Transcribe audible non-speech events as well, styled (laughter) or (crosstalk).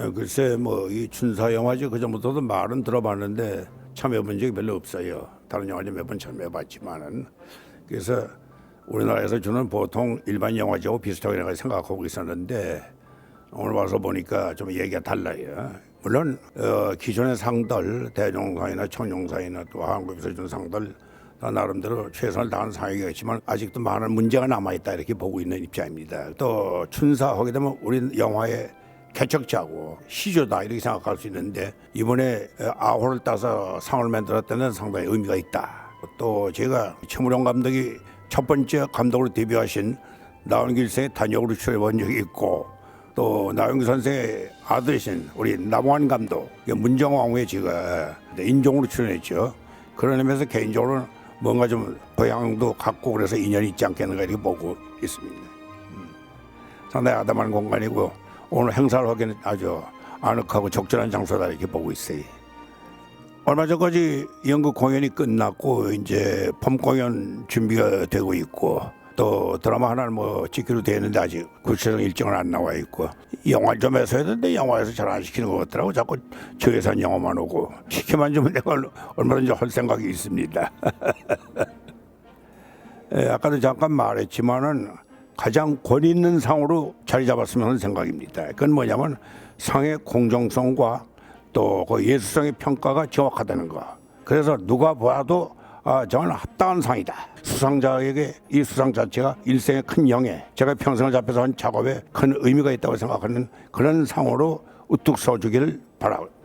어, 글쎄 뭐 이 춘사 영화제 그 전부터도 말은 들어봤는데 참여해본 적이 별로 없어요. 다른 영화제 몇 번 참여해봤지만은 그래서 우리나라에서 주는 보통 일반 영화제하고 비슷하게 생각하고 있었는데 오늘 와서 보니까 좀 얘기가 달라요. 물론 어, 기존의 상들 대종상이나 청룡상이나 또 한국에서 준 상들 다 나름대로 최선을 다한 상이겠지만 아직도 많은 문제가 남아 있다 이렇게 보고 있는 입장입니다. 또 춘사 하게 되면 우리 영화의 개척자고 시조다 이렇게 생각할 수 있는데 이번에 아호를 따서 상을 만들었다는 상당히 의미가 있다. 또 제가 최무룡 감독이 첫 번째 감독으로 데뷔하신 나원길 선생의 단역으로 출연한 적이 있고 또 나영기 선생의 아들이신 우리 남원 감독 문정왕후의 제가 인종으로 출연했죠. 그런 의미에서 개인적으로는 뭔가 좀 고향도 갖고 그래서 인연이 있지 않겠는가 이렇게 보고 있습니다. 음. 상당히 아담한 공간이고 오늘 행사를 하기는 아주 아늑하고 적절한 장소다 이렇게 보고 있어요. 얼마 전까지 연극 공연이 끝났고 이제 봄 공연 준비가 되고 있고 또 드라마 하나는 뭐 찍기로 되어 있는데 아직 구체적 일정은 안 나와 있고 영화 좀 해서 되는데 영화에서 잘 안 시키는 것 같더라고 자꾸 저예산 영화만 오고 시키만 주면 내가 얼- 얼마든지 할 생각이 있습니다. (laughs) 예, 아까도 잠깐 말했지만은 가장 권위 있는 상으로 자리 잡았으면 하는 생각입니다. 그건 뭐냐면 상의 공정성과 또 그 예술성의 평가가 정확하다는 거. 그래서 누가 봐도 아, 저는 합당한 상이다. 수상자에게 이 수상 자체가 일생의 큰 영예, 제가 평생을 잡혀서 한 작업에 큰 의미가 있다고 생각하는 그런 상으로 우뚝 서주기를 바라. 음.